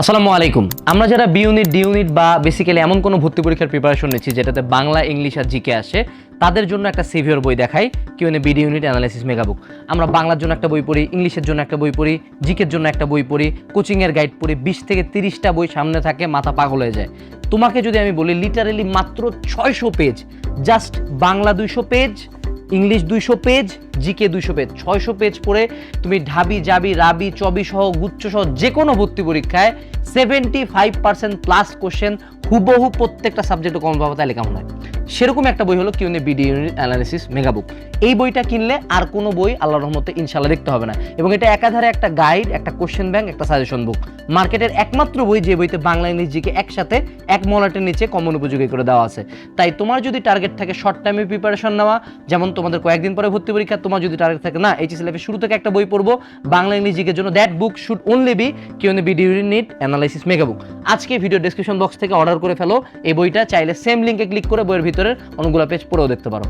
আসসালামু আলাইকুম। আমরা যারা বি ইউনিট ডি ইউনিট বা বেসিক্যালি এমন কোনো ভর্তি পরীক্ষার প্রিপারেশন নিচ্ছি যেটাতে বাংলা ইংলিশ আর জিকে আসে, তাদের জন্য একটা সিভিয়র বই দেখাই Q N BD unit analysis mega book আমরা বাংলার জন্য একটা বই পড়ি ইংলিশের জন্য একটা বই পড়ি জিকের জন্য একটা বই পড়ি কোচিংয়ের গাইড পড়ি, বিশ থেকে তিরিশটা বই সামনে থাকে, মাথা পাগল হয়ে যায়। তোমাকে যদি আমি বলি লিটারেলি মাত্র ছয়শো পেজ জাস্ট বাংলা দুইশো পেজ ইংলিশ দুইশো পেজ, জিকে দুইশো পেজ, ছয়শো পেজ পড়ে তুমি ঢাবি, জাবি, রাবি, চবি সহ, গুচ্ছ সহ যে কোনো ভর্তি পরীক্ষায় seventy five percent plus question হুবহু প্রত্যেকটা সাবজেক্টে কমন পাবো তাহলে কেমন হয়। সেরকম একটা বই হলো Q N BD unit analysis mega book এই বইটা কিনলে আর কোনো বই আল্লাহর রহমতে ইনশাল্লাহ দেখতে হবে না। এবং এটা একাধারে একটা গাইড একটা কোশ্চেন ব্যাংক একটা সাজেশন বুক মার্কেটের একমাত্র বই যে বইতে বাংলা ইংলিশ জিকে একসাথে, এক মলাটের নিচে কমন উপযোগী করে দেওয়া আছে। তাই তোমার যদি টার্গেট থাকে শর্ট টাইমে প্রিপারেশন নেওয়া, যেমন তোমাদের কয়েকদিন পরে ভর্তি পরীক্ষা, তোমার যদি টার্গেট থাকে, না এইচএস লেভেল শুরু থেকে একটা বই পড়ব, বাংলা ইংলিশ জিকের জন্য that book should only be Q N BD unit analysis mega book আজকে ভিডিও ডেসক্রিপশন বক্স থেকে অর্ডার করে ফেলো। এই বইটা চাইলে সেম লিঙ্কে ক্লিক করে বইয়ের ভিতরের অনেকগুলো পেজ পড়েও দেখতে পারো।